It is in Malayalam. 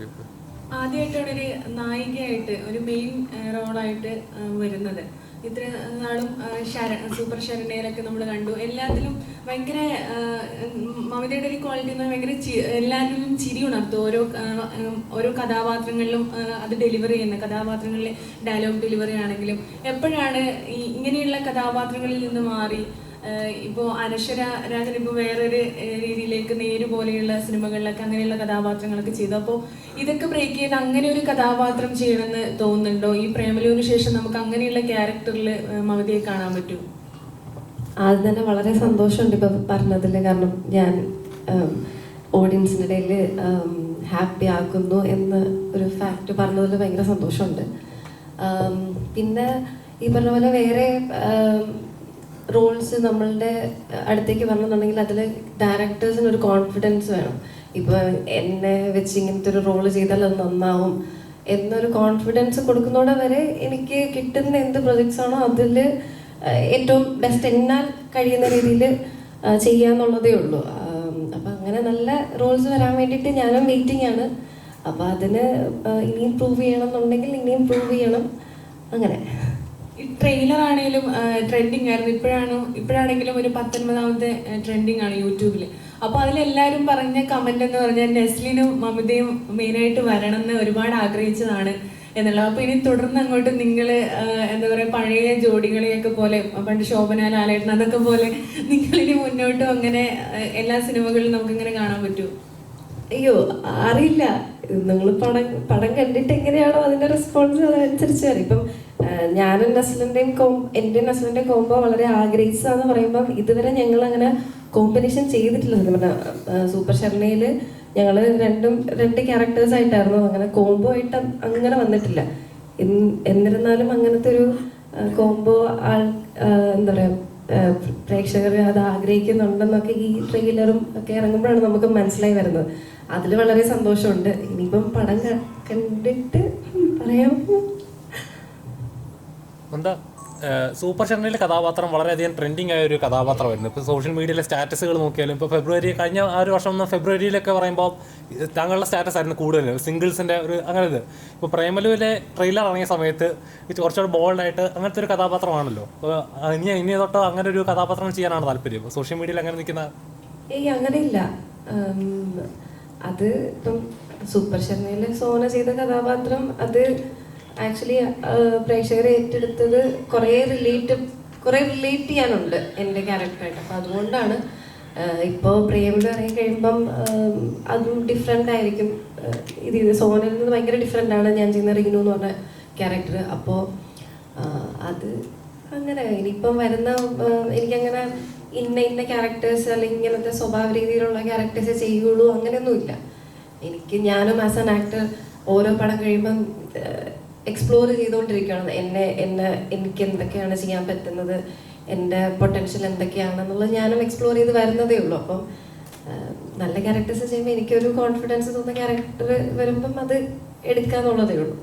ചെയ്തത് ആദ്യമായിട്ടാണ് ഒരു നായികയായിട്ട് ഒരു മെയിൻ റോളായിട്ട് വരുന്നത്. ഇത്ര നാളും ശര സൂപ്പർ ശരണയിലൊക്കെ നമ്മൾ കണ്ടു. എല്ലാത്തിലും ഭയങ്കര മമതയുടെ ഒരു ക്വാളിറ്റി എന്ന് ഭയങ്കര എല്ലാത്തിലും ചിരി ഉണർത്തും. ഓരോ ഓരോ കഥാപാത്രങ്ങളിലും അത് ഡെലിവറി ചെയ്യുന്ന കഥാപാത്രങ്ങളിലെ ഡയലോഗ് ഡെലിവറി ആണെങ്കിലും എപ്പോഴാണ് ഇങ്ങനെയുള്ള കഥാപാത്രങ്ങളിൽ നിന്ന് മാറി ആഹ് ഇപ്പോ അനശ്വര രാജൻ ഇപ്പൊ വേറൊരു രീതിയിലേക്ക് നേര് പോലെയുള്ള സിനിമകളിലൊക്കെ അങ്ങനെയുള്ള കഥാപാത്രങ്ങളൊക്കെ ചെയ്തു. അപ്പോൾ ഇതൊക്കെ ബ്രേക്ക് ചെയ്ത് അങ്ങനെ ഒരു കഥാപാത്രം ചെയ്യണമെന്ന് തോന്നുന്നുണ്ടോ? ഈ പ്രേമലുവിന് ശേഷം നമുക്ക് അങ്ങനെയുള്ള ക്യാരക്ടറിൽ മമതയെ കാണാൻ പറ്റും? ആദ്യം തന്നെ വളരെ സന്തോഷമുണ്ട് ഇപ്പൊ പറഞ്ഞതിൽ കാരണം ഞാൻ ഓഡിയൻസിന്റെ ഇടയിൽ ഹാപ്പി ആക്കുന്നു എന്ന് ഒരു ഫാക്റ്റ് പറഞ്ഞതിൽ ഭയങ്കര സന്തോഷമുണ്ട്. പിന്നെ ഈ പറഞ്ഞ പോലെ വേറെ റോൾസ് നമ്മളുടെ അടുത്തേക്ക് വരണമെന്നുണ്ടെങ്കിൽ അതിൽ ഡയറക്ടേഴ്സിന് ഒരു കോൺഫിഡൻസ് വേണം. ഇപ്പൊ എന്നെ വെച്ച് ഇങ്ങനത്തെ ഒരു റോൾ ചെയ്താൽ അത് നന്നാവും എന്നൊരു കോൺഫിഡൻസ് കൊടുക്കുന്നതോടെ വരെ എനിക്ക് കിട്ടുന്ന എന്ത് പ്രൊജക്ട്സ് ആണോ അതിൽ ഏറ്റവും ബെസ്റ്റ് എന്നാൽ കഴിയുന്ന രീതിയിൽ ചെയ്യാന്നുള്ളതേ ഉള്ളൂ. അപ്പം അങ്ങനെ നല്ല റോൾസ് വരാൻ വേണ്ടിയിട്ട് ഞാനും വെയിറ്റിംഗ് ആണ്. അപ്പൊ അതിന് ഇനിയും പ്രൂവ് ചെയ്യണം എന്നുണ്ടെങ്കിൽ ഇനിയും പ്രൂവ് ചെയ്യണം. അങ്ങനെ. ട്രെയിലർ ആണെങ്കിലും ട്രെൻഡിങ് ആയിരുന്നു. ഇപ്പോഴാണ് ഇപ്പോഴാണെങ്കിലും ഒരു പത്തൊൻപതാമത്തെ ട്രെൻഡിങ് ആണ് യൂട്യൂബിൽ അപ്പോൾ അതിലെല്ലാവരും പറഞ്ഞ കമന്റ് എന്ന് പറഞ്ഞാൽ നെസ്ലിനും മമതയും മെയിനായിട്ട് വരണം എന്ന് ഒരുപാട് ആഗ്രഹിച്ചതാണ് എന്നുള്ളത്. അപ്പോൾ ഇനി തുടർന്ന് അങ്ങോട്ട് നിങ്ങൾ എന്താ പറയുക പഴയ ജോഡികളെയൊക്കെ പോലെ പണ്ട് ശോഭന ലാലേട്ടൻ അതൊക്കെ പോലെ നിങ്ങളിനി മുന്നോട്ടും അങ്ങനെ എല്ലാ സിനിമകളിലും നമുക്കിങ്ങനെ കാണാൻ പറ്റുമോ അയ്യോ അറിയില്ല. നിങ്ങൾ പടം പടം കണ്ടിട്ട് എങ്ങനെയാണോ അതിന്റെ റെസ്പോൺസ് അതനുസരിച്ച് ഇപ്പം ഞാനും നസ്ലിന്റെയും കോം എന്റെയും നസ്ലിന്റെയും കോമ്പോ വളരെ ആഗ്രഹിച്ചതാന്ന് പറയുമ്പോൾ ഇതുവരെ ഞങ്ങൾ അങ്ങനെ കോമ്പിനേഷൻ ചെയ്തിട്ടില്ല നമ്മുടെ സൂപ്പർ ശർണയിൽ ഞങ്ങൾ രണ്ടും രണ്ട് ക്യാരക്ടേഴ്സ് ആയിട്ടായിരുന്നു അങ്ങനെ കോംബോ ആയിട്ട് അങ്ങനെ വന്നിട്ടില്ല. എന്നിരുന്നാലും അങ്ങനത്തെ ഒരു കോംബോ ആൾ എന്താ പറയുക പ്രേക്ഷകർ അത് ആഗ്രഹിക്കുന്നുണ്ടെന്നൊക്കെ ഈ ട്രെയിലറും ഒക്കെ ഇറങ്ങുമ്പോഴാണ് നമുക്ക് മനസ്സിലായി വരുന്നത്. അതിൽ വളരെ സന്തോഷമുണ്ട്. ഇനിയിപ്പം പടം കണ്ടിട്ട് പറയാമോ? എന്താ സൂപ്പർ ചാനലിലെ കഥാപാത്രം വളരെയധികം ട്രെൻഡിങ് ആയ ഒരു കഥാപാത്രമായിരുന്നു. ഇപ്പോൾ സോഷ്യൽ മീഡിയയിലെ സ്റ്റാറ്റസുകൾ നോക്കിയാലും ഇപ്പോൾ ഫെബ്രുവരി കഴിഞ്ഞ ആ ഒരു വർഷം ഫെബ്രുവരിയിലൊക്കെ പറയുമ്പോൾ താങ്കളുടെ സ്റ്റാറ്റസ് ആയിരുന്നു കൂടുതൽ സിംഗിൾസിന്റെ ഒരു അങ്ങനെ ഇത്. ഇപ്പോൾ പ്രേമലുവിലെ ട്രെയിലർ ഇറങ്ങിയ സമയത്ത് കുറച്ചുകൂടെ ബോൾഡായിട്ട് അങ്ങനത്തെ ഒരു കഥാപാത്രമാണല്ലോ. ഇനി ഇനി തൊട്ട് അങ്ങനെ ഒരു കഥാപാത്രം ചെയ്യാനാണ് താല്പര്യം. സോഷ്യൽ മീഡിയയിൽ അങ്ങനെ നിൽക്കുന്ന അങ്ങനെയില്ല. അത് ഇപ്പം സൂപ്പർ ശർമ്മയിലെ സോന ചെയ്ത കഥാപാത്രം അത് ആക്ച്വലി പ്രേക്ഷകരെ ഏറ്റെടുത്തത് കുറേ റിലേറ്റ് കുറേ റിലേറ്റ് ചെയ്യാനുണ്ട് എന്റെ ക്യാരക്ടറായിട്ട് അപ്പോൾ അതുകൊണ്ടാണ് ഇപ്പോൾ പ്രേമിൽ ഇറങ്ങി കഴിയുമ്പം അതും ഡിഫറെന്റ് ആയിരിക്കും. ഇത് സോനയിൽ നിന്ന് ഭയങ്കര ഡിഫറെന്റ് ആണ് ഞാൻ ചെയ്യുന്ന റീനു എന്ന് പറഞ്ഞ ക്യാരക്ടർ അപ്പോൾ അത് അങ്ങനെ. ഇനിയിപ്പം വരുന്ന എനിക്കങ്ങനെ ഇന്ന ഇന്ന ക്യാരക്ടേഴ്സ് അല്ലെങ്കിൽ ഇങ്ങനത്തെ സ്വഭാവ രീതിയിലുള്ള ക്യാരക്ടേഴ്സ് ചെയ്യുള്ളൂ അങ്ങനെയൊന്നുമില്ല. എനിക്ക് ഞാനും ആസ് ആൻ ആക്ടർ ഓരോ പടം കഴിയുമ്പം എക്സ്പ്ലോർ ചെയ്തുകൊണ്ടിരിക്കുകയാണ്. എന്നെ എന്നെ എനിക്ക് എന്തൊക്കെയാണ് ചെയ്യാൻ പറ്റുന്നത്? എന്റെ പൊട്ടൻഷ്യൽ എന്തൊക്കെയാണെന്നുള്ളത് ഞാനും എക്സ്പ്ലോർ ചെയ്ത് വരുന്നതേ ഉള്ളൂ. അപ്പം നല്ല ക്യാരക്ടേഴ്സ് ചെയ്യുമ്പോൾ എനിക്കൊരു കോൺഫിഡൻസ് തോന്നുന്ന ക്യാരക്ടർ വരുമ്പം അത് എടുക്കാന്നുള്ളതേ ഉള്ളൂ.